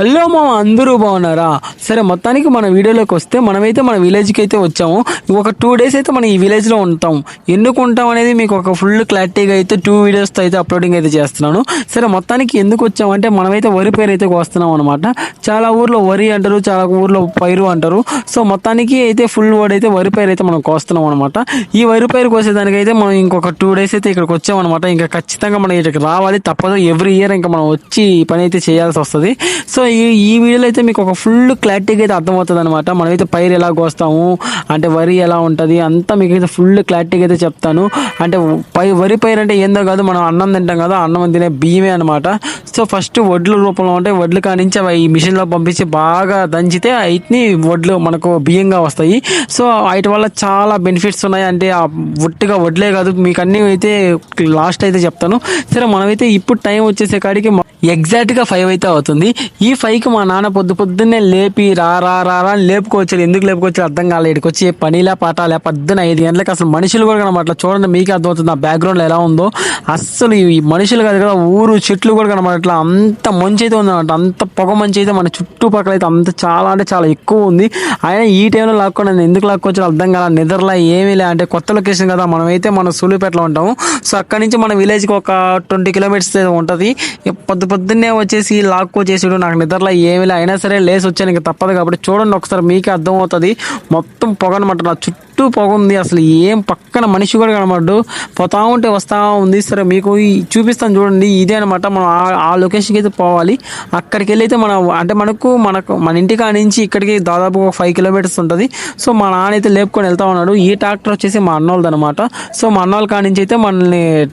Hello మా అందరూ బాగున్నారా? సరే మొత్తానికి మన వీడియోలోకి వస్తే మనమైతే మన విలేజ్కి అయితే వచ్చాము. ఒక టూ డేస్ అయితే మనం ఈ విలేజ్లో ఉంటాం. ఎందుకు ఉంటాం అనేది మీకు ఒక ఫుల్ క్లారిటీగా అయితే టూ వీడియోస్తో అయితే అప్లోడింగ్ అయితే చేస్తున్నాను. సరే మొత్తానికి ఎందుకు వచ్చామంటే మనమైతే వరి పైరు అయితే కోస్తున్నాం అనమాట చాలా ఊర్లో వరి అంటారు చాలా ఊర్లో పైరు అంటారు. సో మొత్తానికి అయితే ఫుల్ వర్డ్ అయితే వరి పైరు అయితే మనం కోస్తున్నాం అనమాట ఈ వరి పైరు కోసేదానికైతే మనం ఇంకొక టూ డేస్ అయితే ఇక్కడికి వచ్చామన్నమాట ఇంకా ఖచ్చితంగా మనం ఇక్కడికి రావాలి. తప్పదు. ఎవ్రీ ఇయర్ ఇంకా మనం వచ్చి ఈ పని అయితే చేయాల్సి వస్తుంది. సో ఈ ఈ వీడియోలో అయితే మీకు ఒక ఫుల్ క్లారిటీగా అయితే అర్థమవుతుంది అనమాట మనమైతే పైరు ఎలా కోస్తాము అంటే వరి ఎలా ఉంటుంది అంతా మీకు అయితే ఫుల్ క్లారిటీగా అయితే చెప్తాను. అంటే పై వరి పైరు అంటే ఏందో కాదు మనం అన్నం తింటాం కదా అన్నం తినే బియ్యమే అనమాట సో ఫస్ట్ వడ్ల రూపంలో ఉంటే వడ్లు కానించి అవి ఈ మిషన్లో పంపించి బాగా దంచితే వీటిని వడ్లు మనకు బియ్యంగా వస్తాయి. సో వాటి వల్ల చాలా బెనిఫిట్స్ ఉన్నాయి. అంటే ఆ ఒట్టిగా వడ్లే కాదు మీకు అన్నీ అయితే లాస్ట్ అయితే చెప్తాను. సరే మనమైతే ఇప్పుడు టైం వచ్చేసే కాడికి ఎగ్జాక్ట్గా ఫైవ్ అయితే అవుతుంది. ఈ ఈ ఫైవ్కి మా నాన్న పొద్దు పొద్దున్నే లేపి రా రా రా రా అని లేపుకోవచ్చు ఎందుకు లేపుకోవచ్చు అర్థం కాలేదు ఇక్కడికి వచ్చి ఏ పనిలా పాటాలే పొద్దున ఐదు గంటలకు అసలు మనుషులు కూడా కనబడట్లా. చూడండి మీకు అర్థమవుతుంది ఆ బ్యాక్గ్రౌండ్లో ఎలా ఉందో. అస్సలు ఈ మనుషులు కాదు కదా ఊరు చెట్లు కూడా కనబడట్లా. అంత మంచి అయితే ఉందన్నమాట. అంత పొగ మంచి అయితే మన చుట్టుపక్కల అయితే అంత చాలా అంటే చాలా ఎక్కువ ఉంది. ఆయన ఈ టైంలో లాక్కోండి ఎందుకు లాక్కోవచ్చు అర్థం కాల. నిద్రలా ఏమీ లే. అంటే కొత్త లొకేషన్ కదా. మనమైతే మన సూలుపేటలో ఉంటాము. సో అక్కడి నుంచి మన విలేజ్కి ఒక ట్వంటీ కిలోమీటర్స్ ఉంటుంది. పొద్దు పొద్దున్నే వచ్చేసి లాక్కో చేసాడు నాకు నిద్రలో ఏమిలా అయినా సరే లేసి వచ్చాను ఇంకా తప్పదు కాబట్టి చూడండి ఒకసారి మీకే అర్థమవుతుంది. మొత్తం పొగనమాట నా చుట్టూ. పొగ ఉంది అసలు ఏం పక్కన మనిషి కూడా కనబడ్డు. పోతా ఉంటే వస్తా ఉంది. సరే మీకు చూపిస్తాను చూడండి. ఇదే అనమాట మనం ఆ- లొకేషన్కి అయితే పోవాలి. అక్కడికి వెళ్ళి అయితే మనం అంటే మనకు మనకు మన ఇంటికా నుంచి ఇక్కడికి దాదాపు ఒక ఫైవ్ కిలోమీటర్స్ ఉంటుంది. సో మా నాన్న అయితే లేపుకొని వెళ్తా ఉన్నాడు. ఈ ట్రాక్టర్ వచ్చేసి మా అన్నోళ్ళది అనమాట సో మా అన్నోళ్ళ కాడ నుంచి అయితే మనల్ని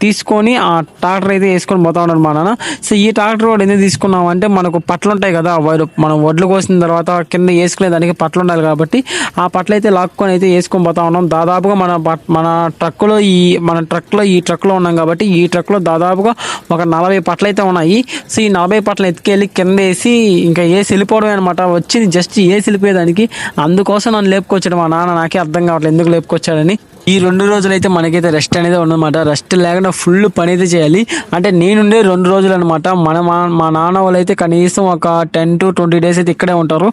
తీసుకొని ఆ ట్రాక్టర్ అయితే వేసుకొని పోతా ఉన్నాడు మా నాన్న. సో ఈ ట్రాక్టర్ కూడా ఎందుకు తీసుకున్నాం అంటే మనకు పట్లు ఉంటాయి కదా వరి- మనం వడ్లు కోసిన తర్వాత కింద వేసుకునే దానికి పట్లు ఉండాలి కాబట్టి ఆ పట్లు అయితే లాక్కొని అయితే వేసుకొని పోతా ఉన్నాం. దాదాపుగా మన పట్- మన ట్రక్కులో ఈ మన ట్రక్లో ఈ ట్రక్లో ఉన్నాం కాబట్టి ఈ ట్రక్లో దాదాపుగా ఒక నలభై పట్లు అయితే ఉన్నాయి. సో ఈ నలభై పట్లు ఎత్తుకెళ్ళి కింద వేసి ఇంకా వేసి వెళ్ళిపోవడమే అనమాట వచ్చింది జస్ట్ వేసి వెళ్ళిపోయేదానికి అందుకోసం నన్ను లేపుకొచ్చాడు మా నాన్న. నాకే అర్థం కావట్లేదు ఎందుకు లేపుకొచ్చాడని. ఈ రెండు రోజులు అయితే మనకైతే రెస్ట్ అనేది ఉండదన్నమాట రెస్ట్ లేకుండా ఫుల్ పని అయితే చేయాలి. అంటే నేనుండే రెండు రోజులు అనమాట మన మా మా నాన్న వాళ్ళు అయితే కనీసం ఒక టెన్ టు ట్వంటీ డేస్ అయితే ఇక్కడే ఉంటారు.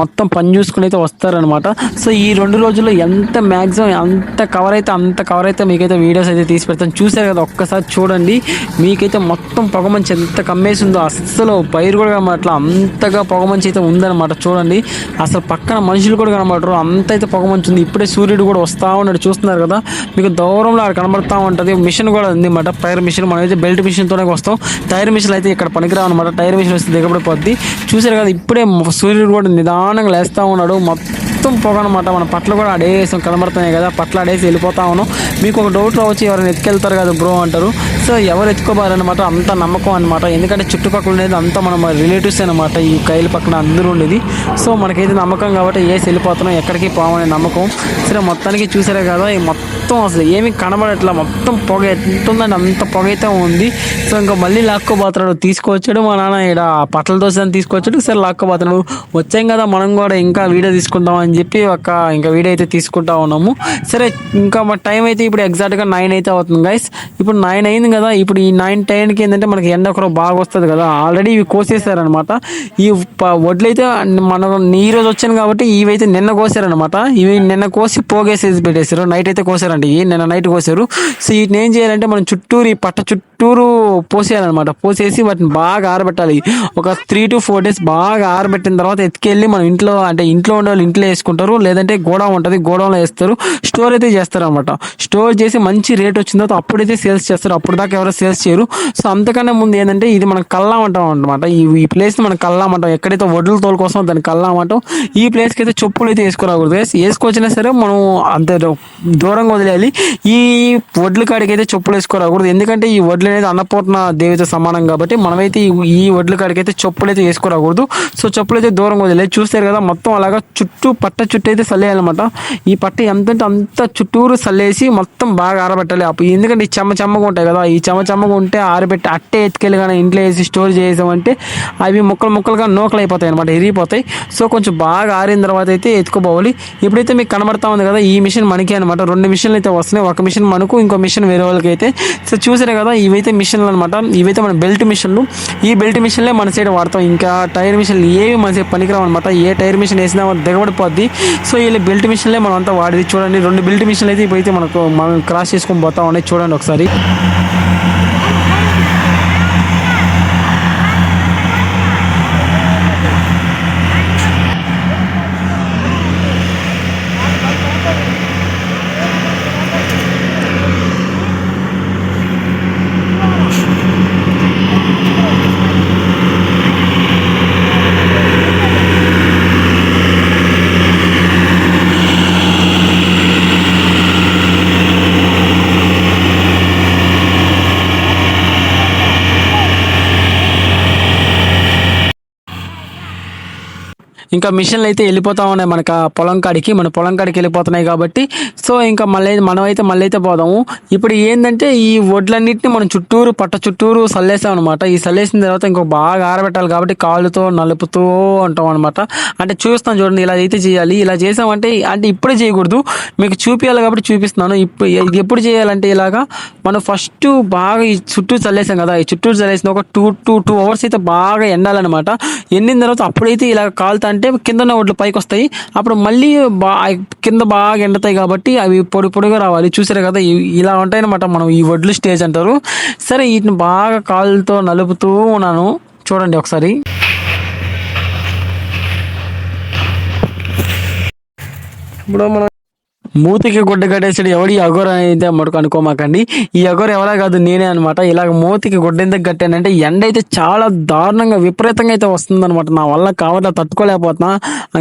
మొత్తం పని చూసుకుని అయితే వస్తారనమాట సో ఈ రెండు రోజుల్లో ఎంత మ్యాక్సిమం ఎంత కవర్ అయితే అంత కవర్ అయితే మీకైతే వీడియోస్ అయితే తీసి పెడతాను. చూసారు కదా ఒక్కసారి చూడండి. మీకైతే మొత్తం పొగమంచి ఎంత కమ్మేసి ఉందో అస్సలు పైరు కూడా కనబడట్లా. అంతగా పొగమంచి అయితే ఉందన్నమాట. చూడండి. అసలు పక్కన మనుషులు కూడా కనబడరు. అంత అయితే పొగమంచి ఉంది. ఇప్పుడే సూర్యుడు కూడా వస్తా ఉన్నాడు. చూస్తున్నారు కదా? మీకు దూరంలో అక్కడ కనబడతా ఉంటుంది. మిషన్ కూడా ఉంది అనమాట టైర్ మిషన్. మనం అయితే బెల్ట్ మిషన్తోనే వస్తాం. టైర్ మిషన్ అయితే ఇక్కడ పనికిరావు అనమాట టైర్ మిషన్ వస్తే దిగబడిపోద్ది. చూసారు కదా? ఇప్పుడే సూర్యుడు కూడా నిదానంగా లేస్తా ఉన్నాడు. మొత్తం మొత్తం పొగ అనమాట మన పట్ల కూడా అడేసం కనబడుతున్నాయి కదా పట్ల అడేసి వెళ్ళిపోతా ఉన్నాం. మీకు ఒక డౌట్ వచ్చి ఎవరైనా ఎత్తుకెళ్తారు కదా బ్రో అంటారు. సో ఎవరు ఎత్తుకోబారనమాట అంత నమ్మకం అనమాట ఎందుకంటే చుట్టుపక్కల ఉండేది అంతా మన రిలేటివ్స్ అనమాట ఈ కైలు పక్కన అందరూ ఉండేది. సో మనకైతే నమ్మకం కాబట్టి ఏ వెళ్ళిపోతున్నాం. ఎక్కడికి పోవనే నమ్మకం. సరే మొత్తానికి చూసారే కదా ఈ మొత్తం అసలు ఏమీ కనబడట్లా. మొత్తం పొగ ఎంత అంత పొగ అయితే ఉంది. సో ఇంకా మళ్ళీ లాక్కోబోతున్నాడు తీసుకొచ్చాడు మా నాన్న ఇక్కడ పట్టల దోశ అని తీసుకొచ్చాడు. సరే లాక్కోబోతున్నాడు వచ్చాం కదా మనం కూడా ఇంకా వీడియో తీసుకుంటాం అని చెప్పి ఒక ఇంకా వీడియో అయితే తీసుకుంటా ఉన్నాము. సరే ఇంకా మా టైం అయితే ఇప్పుడు ఎగ్జాక్ట్గా నైన్ అయితే అవుతుంది గైస్ ఇప్పుడు నైన్ అయింది కదా ఇప్పుడు ఈ నైన్ టైంకి ఏంటంటే మనకి ఎండ ఒకరు బాగా వస్తుంది కదా. ఆల్రెడీ ఇవి కోసేసారనమాట ఈ ప- వడ్లు అయితే మనం ఈ రోజు వచ్చాను కాబట్టి ఇవి అయితే నిన్న కోసారనమాట ఇవి నిన్న కోసి పోగేసేసి పెట్టేశారు. నైట్ అయితే కోసారండి ఇవి నిన్న నైట్ కోసారు సో వీటిని ఏం చేయాలంటే మనం చుట్టూరు ఈ పట్ట చుట్టూరు పోసేయాలన్నమాట. పోసేసి వాటిని బాగా ఆరబెట్టాలి. ఒక త్రీ టు ఫోర్ డేస్ బాగా ఆరబెట్టిన తర్వాత ఎత్తుకెళ్ళి మనం ఇంట్లో అంటే ఇంట్లో ఉండే వాళ్ళు ఇంట్లో వేసుకుంటారు లేదంటే గోడౌన్ ఉంటుంది గోడౌన్లో వేస్తారు స్టోర్ అయితే చేస్తారు అనమాట స్టోర్ చేసి మంచి రేట్ వచ్చిన తర్వాత అప్పుడైతే సేల్స్ చేస్తారు. అప్పుడు దాకా ఎవరో సేల్స్ చేయరు. సో అంతకన్నా ముందు ఏంటంటే ఇది మనం కల్లామంటాం అనమాట ఈ ఈ ప్లేస్ మనం కల్లామంటాం. ఎక్కడైతే వడ్లు తోలు కోసం దాన్ని కల్లామంటాం. ఈ ప్లేస్కి అయితే చెప్పులు అయితే వేసుకోరాకూడదు. వేసుకొచ్చినా సరే మనం అంత దూరంగా వదిలేయాలి. ఈ వడ్ల కాడికి అయితే చెప్పులు వేసుకోరాకూడదు. ఎందుకంటే ఈ వడ్లు అనేది అన్నపూర్ణ దేవితో సమానం కాబట్టి మనమైతే ఈ- ఈ వడ్ల చెప్పులు అయితే వేసుకోరాకూడదు. సో చెప్పులు అయితే దూరంగా వదిలేదు చూస్తారు కదా మొత్తం అలాగా చుట్టూ పట్ట చుట్టూ అయితే చల్లేయాలన్నమాట ఈ పట్ట ఎంత అంత చుట్టూరు చల్లేసి మొత్తం బాగా ఆరబెట్టాలి. అప్పుడు ఎందుకంటే ఈ చెమ్మ చెమ్మగా ఉంటాయి కదా ఈ చెమ్మ చెమ్మగా ఉంటే ఆరబెట్టి అట్టే ఎత్తుకెళ్ళి కానీ ఇంట్లో వేసి స్టోర్ చేసామంటే అవి ముక్కలు ముక్కలుగా నూకలు అయిపోతాయి అనమాట ఎరిగిపోతాయి. సో కొంచెం బాగా ఆరిన తర్వాత అయితే ఎత్తుకోబోవాలి ఇప్పుడైతే మీకు కనబడతా ఉంది కదా ఈ మిషన్ మనకి అనమాట రెండు మిషన్లు అయితే వస్తున్నాయి. ఒక మిషన్ మనకు ఇంకో మిషన్ వేరే వాళ్ళకి అయితే సో చూసారు కదా ఇవి ఇవైతే మిషన్లు అనమాట ఇవైతే మన బెల్ట్ మిషన్లు. ఈ బెల్ట్ మిషన్లే మన సైడ్ వాడతాం. ఇంకా టైర్ మిషన్లు ఏవి మన సైడ్ పనికిరావు అనమాట ఏ టైర్ మిషన్ వేసినా దిగబడిపోద్ది. సో వీళ్ళు బెల్ట్ మిషన్లే మనం అంతా వాడేది. చూడండి రెండు బెల్ట్ మిషన్లు అయితే ఇప్పుడైతే మనకు మనం క్రాస్ చేసుకొని పోతా ఉన్నాయి చూడండి ఒకసారి. ఇంకా మిషన్లు అయితే వెళ్ళిపోతా ఉన్నాయి మనకు పొలం కాడికి. మన పొలం కాడికి వెళ్ళిపోతున్నాయి కాబట్టి. సో ఇంకా మళ్ళీ మనం అయితే మళ్ళీ అయితే పోదాము. ఇప్పుడు ఏంటంటే ఈ వడ్లన్నింటినీ మనం చుట్టూరు పట్ట చుట్టూరు సల్లేసాం అనమాట ఈ సల్లేసిన తర్వాత ఇంకో బాగా ఆరబెట్టాలి కాబట్టి కాళ్ళతో నలుపుతూ ఉంటాం అనమాట అంటే చూస్తాం చూడండి ఇలా అయితే చేయాలి ఇలా చేసామంటే అంటే ఇప్పుడే చేయకూడదు. మీకు చూపించాలి కాబట్టి చూపిస్తున్నాను. ఇప్పుడు ఎప్పుడు చేయాలంటే ఇలాగా మనం ఫస్ట్ బాగా ఈ చుట్టూ చల్లేసాం కదా. ఈ చుట్టూ చల్లేసిన ఒక టూ టూ టూ అవర్స్ అయితే బాగా ఎండాలన్నమాట. ఎండిన తర్వాత అప్పుడైతే ఇలా కాలుతా అంటే కింద ఉన్న ఒడ్లు పైకి వస్తాయి అప్పుడు మళ్ళీ బా కింద బాగా ఎండుతాయి కాబట్టి అవి పొడి పొడిగా రావాలి. చూసారు కదా ఇలా ఉంటాయి అనమాట మనం ఈ వడ్లు స్టేజ్ అంటారు. సరే వీటిని బాగా కాళ్ళతో నలుపుతూ ఉన్నాను. చూడండి ఒకసారి. ఇప్పుడు మనం మూతికి గుడ్డ కట్టేసాడు ఎవడు ఈ అఘోర అయితే మటుకు అనుకోమాకండి. ఈ అఘోర ఎవరా కాదు నేనే అనమాట ఇలాగ మూతికి గుడ్డ ఎందుకు కట్టానంటే ఎండ అయితే చాలా దారుణంగా విపరీతంగా అయితే వస్తుంది అనమాట నా వల్ల కావట్లా తట్టుకోలేకపోతున్నా.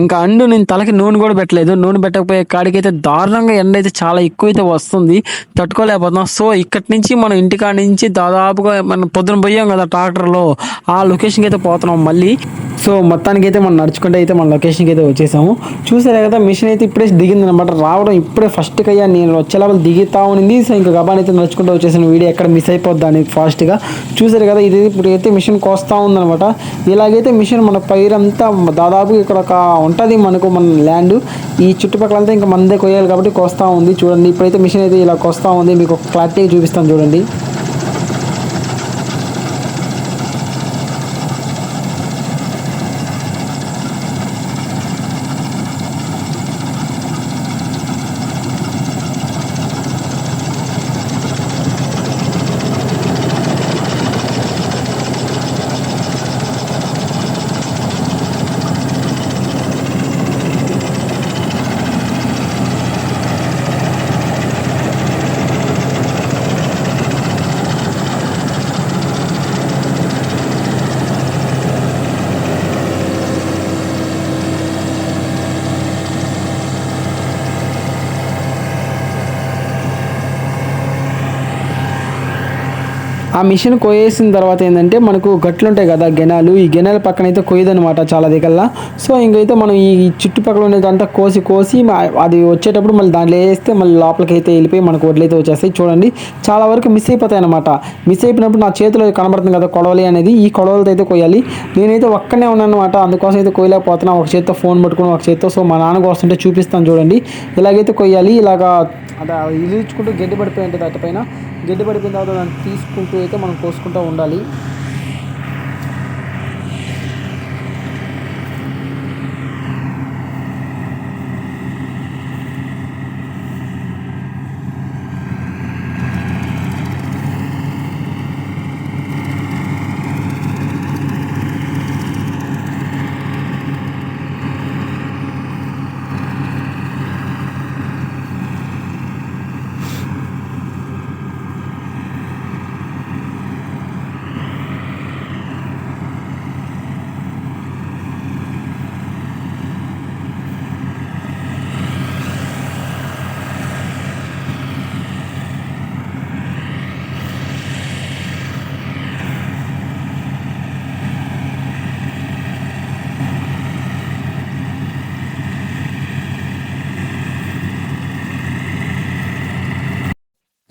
ఇంకా అండు నేను తలకి నూనె కూడా పెట్టలేదు. నూనె పెట్టకపోయే కాడికైతే దారుణంగా ఎండ అయితే చాలా ఎక్కువ అయితే వస్తుంది. తట్టుకోలేకపోతున్నాం. సో ఇక్కడి నుంచి మనం ఇంటికాడ నుంచి దాదాపుగా మనం పొద్దున పోయాం కదా ట్రాక్టర్లో. ఆ లొకేషన్కి అయితే పోతున్నాం మళ్ళీ. సో మొత్తానికి అయితే మనం నడుచుకుంటే అయితే మన లొకేషన్కి అయితే వచ్చేసాము. చూసారా కదా మిషన్ అయితే ఇప్పుడే దిగింది అనమాట రావడం ఇప్పుడే ఫస్ట్ అయ్యా నేను వచ్చే లోపల దిగుతా ఉంది సో ఇంకా గబాన్ అయితే నడుచుకుంటూ వచ్చేసిన వీడియో ఎక్కడ మిస్ అయిపోద్ది అని ఫాస్ట్గా చూసారు కదా ఇది ఇప్పుడు అయితే మిషన్ కోస్తా ఉందనమాట ఇలాగైతే మిషన్ మన పైరంతా దాదాపు ఇక్కడ ఒక ఉంటుంది మనకు మన ల్యాండ్ ఈ చుట్టుపక్కలంతా ఇంకా మందే కొయ్యాలి కాబట్టి కోస్తా ఉంది. చూడండి ఇప్పుడైతే మిషన్ అయితే ఇలా కోస్తా ఉంది. మీకు క్లారిటీగా చూపిస్తాను చూడండి. ఆ మిషన్ కోయేసిన తర్వాత ఏంటంటే మనకు గట్లు ఉంటాయి కదా గెనాలు ఈ గెనాల పక్కన అయితే కొయ్యదనమాట చాలా దగ్గర సో ఇంకైతే మనం ఈ చుట్టుపక్కల ఉండేదంతా కోసి కోసి అది వచ్చేటప్పుడు మళ్ళీ దాంట్లో వేస్తే మళ్ళీ లోపలికి అయితే వెళ్ళిపోయి మనకు వడ్లైతే వచ్చేస్తాయి. చూడండి చాలా వరకు మిస్ అయిపోతాయి అనమాట మిస్ అయిపోయినప్పుడు నా చేతిలో కనబడుతుంది కదా కొడవలి అనేది ఈ కొడవలతో అయితే కొయ్యాలి. నేనైతే ఒక్కనే ఉన్నాను అనమాట అందుకోసం అయితే కొయ్యలేకపోతున్నా. ఒక చేత్తో ఫోన్ పట్టుకుని ఒక చేత్తో సో మా నాన్న వస్తుంటే చూపిస్తాను చూడండి. ఇలాగైతే కొయ్యాలి ఇలాగా అదే ఇలుచుకుంటూ గడ్డి పడిపోయి ఉంటుంది అటుపైన గడ్డి పడిపోయిన తర్వాత దాన్ని తీసుకుంటూ అయితే మనం కోసుకుంటూ ఉండాలి.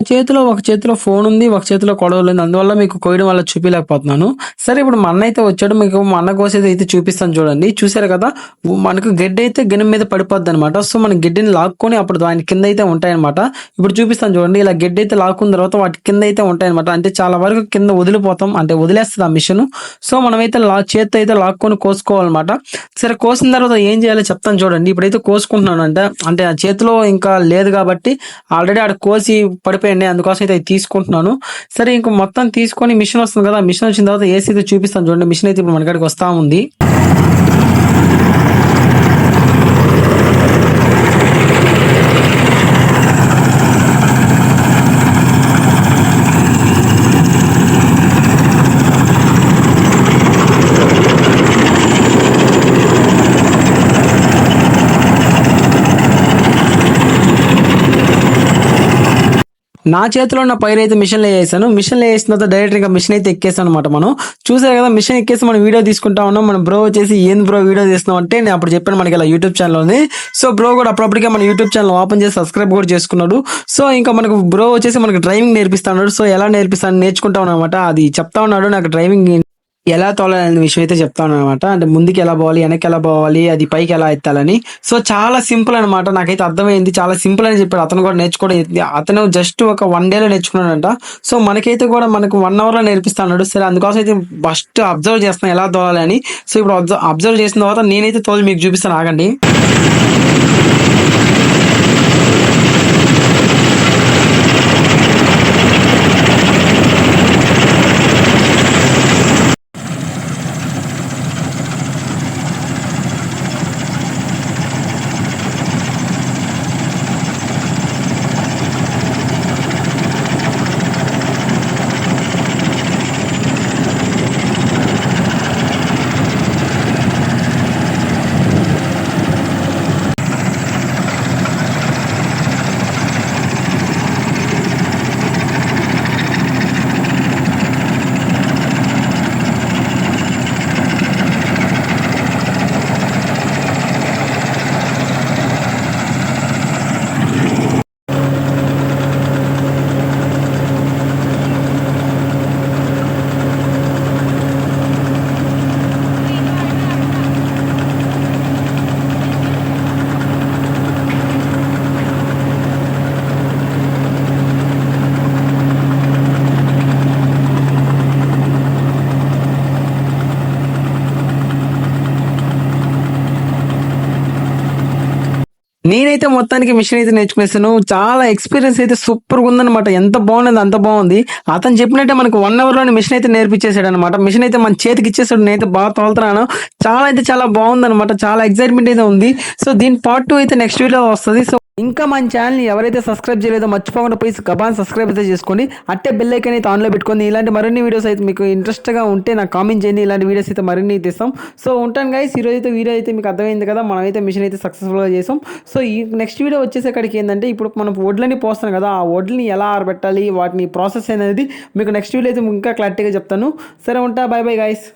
చేతిలో ఒక చేతిలో ఫోన్ ఉంది ఒక చేతిలో కొడవలు ఉంది. అందువల్ల మీకు కోయడం వల్ల చూపించలేకపోతున్నాను సరే ఇప్పుడు మా అన్న అయితే వచ్చాడు మీకు మా అన్న కోసేది అయితే చూపిస్తాను చూడండి. చూసారు కదా మనకు గడ్డి అయితే గిన్నె మీద పడిపోద్ది అనమాట సో మన గడ్డిని లాక్కొని అప్పుడు దాని కింద అయితే ఉంటాయన్నమాట. ఇప్పుడు చూపిస్తాను చూడండి ఇలా గడ్డి అయితే లాక్కున్న తర్వాత వాటి కింద అయితే ఉంటాయన్నమాట. అంటే చాలా వరకు కింద వదిలిపోతాం అంటే వదిలేస్తుంది ఆ మిషన్. సో మనమైతే లా చేత్తో అయితే లాక్కొని కోసుకోవాలన్నమాట. సరే కోసిన తర్వాత ఏం చేయాలో చెప్తాను చూడండి. ఇప్పుడైతే కోసుకుంటున్నాను అంటే అంటే ఆ చేతిలో ఇంకా లేదు కాబట్టి ఆల్రెడీ ఆడ కోసి అండి అందుకోసం అయితే తీసుకుంటున్నాను. సరే ఇంక మొత్తం తీసుకొని మిషన్ వస్తుంది కదా మిషన్ వచ్చిన తర్వాత ఏసీ అయితే చూపిస్తాను. చూడండి మిషన్ అయితే ఇప్పుడు మన కాడికి వస్తా ఉంది. నా చేతిలో ఉన్న పైరు అయితే మిషన్లో వేసాను. మిషన్లో వేసిన తర్వాత డైరెక్ట్ ఇంకా మిషన్ అయితే ఎక్కేసాను అనమాట మనం. చూసారు కదా మిషన్ ఎక్కేసి మనం వీడియో తీసుకుంటా ఉన్నాం. మన బ్రో వచ్చేసి ఏంది బ్రో వీడియో తీస్తున్నాం అంటే నేను అప్పుడు చెప్పాను మనకి ఇలా యూట్యూబ్ ఛానల్ ఉంది. సో బ్రో కూడా అప్పుడప్పటికే మన యూట్యూబ్ ఛానల్ ఓపెన్ చేసి సబ్స్క్రైబ్ కూడా చేసుకున్నాడు. సో ఇంకా మనకు బ్రో వచ్చేసి మనకి డ్రైవింగ్ నేర్పిస్తా ఉన్నాడు. సో ఎలా నేర్పిస్తాను నేర్చుకుంటా ఉన్నాను అనమాట అది చెప్తా ఉన్నాడు నాకు డ్రైవింగ్ ఎలా తోలాలనే విషయం అయితే చెప్తాను అనమాట అంటే ముందుకు ఎలా పోవాలి వెనక్కి ఎలా పోవాలి అది పైకి ఎలా ఎత్తాలని. సో చాలా సింపుల్ అనమాట నాకైతే అర్థమైంది. చాలా సింపుల్ అని చెప్పాడు. అతను కూడా నేర్చుకోవడం అతను జస్ట్ ఒక వన్ డేలో నేర్చుకున్నాడంట. సో మనకైతే కూడా మనకు వన్ అవర్లో నేర్పిస్తాడు సరే అందుకోసం అయితే ఫస్ట్ అబ్జర్వ్ చేస్తాను ఎలా తోలాలి అని. సో ఇప్పుడు అబ్జర్వ్ చేసిన తర్వాత నేనైతే తోలి మీకు చూపిస్తాను. ఆగండి. నేనైతే మొత్తానికి మిషన్ అయితే నేర్చుకునేసాను. చాలా ఎక్స్పీరియన్స్ అయితే సూపర్గా ఉందన్నమాట ఎంత బాగుంది అంత బాగుంది. అతను చెప్పినట్టే మనకు వన్ అవర్లోని మిషన్ అయితే నేర్పించేసాడు అనమాట మిషన్ అయితే మన చేతికి ఇచ్చేసాడు. నేనైతే బాగా తోలుతున్నాను. చాలా అయితే చాలా బాగుంది అనమాట చాలా ఎక్సైట్మెంట్ అయితే ఉంది. సో దీని పార్ట్ టూ అయితే నెక్స్ట్ వీడియో వస్తుంది. సో ఇంకా మన ఛానల్ని ఎవరైతే సబ్స్క్రైబ్ చేయలేదో మర్చిపోకుండా ప్లీజ్ గబాన్ సబ్స్క్రైబ్ అయితే చేసుకోండి. అట్టే బెల్ ఐకన్ అయితే ఆన్లో పెట్టుకోండి. ఇలాంటి మరిన్ని వీడియోస్ అయితే మీకు ఇంట్రెస్ట్గా ఉంటే నాకు కామెంట్ చేయండి. ఇలాంటి వీడియోస్ అయితే మరిన్ని తీస్తాం. సో ఉంటాను గైస్ ఈరోజు అయితే వీడియో అయితే మీకు అర్థమైంది కదా. మనం అయితే మిషన్ అయితే సక్సెస్ఫుల్గా చేసాం. సో ఈ నెక్స్ట్ వీడియో వచ్చేసేకడికి ఏంటంటే ఇప్పుడు మనం వడ్లని పోస్తాం కదా. ఆ వడ్లని ఎలా ఆరబెట్టాలి? వాటిని ప్రాసెస్ అనేది మీకు నెక్స్ట్ వీడియో అయితే ఇంకా క్లారిటీగా చెప్తాను. సరే ఉంటా. Bye bye guys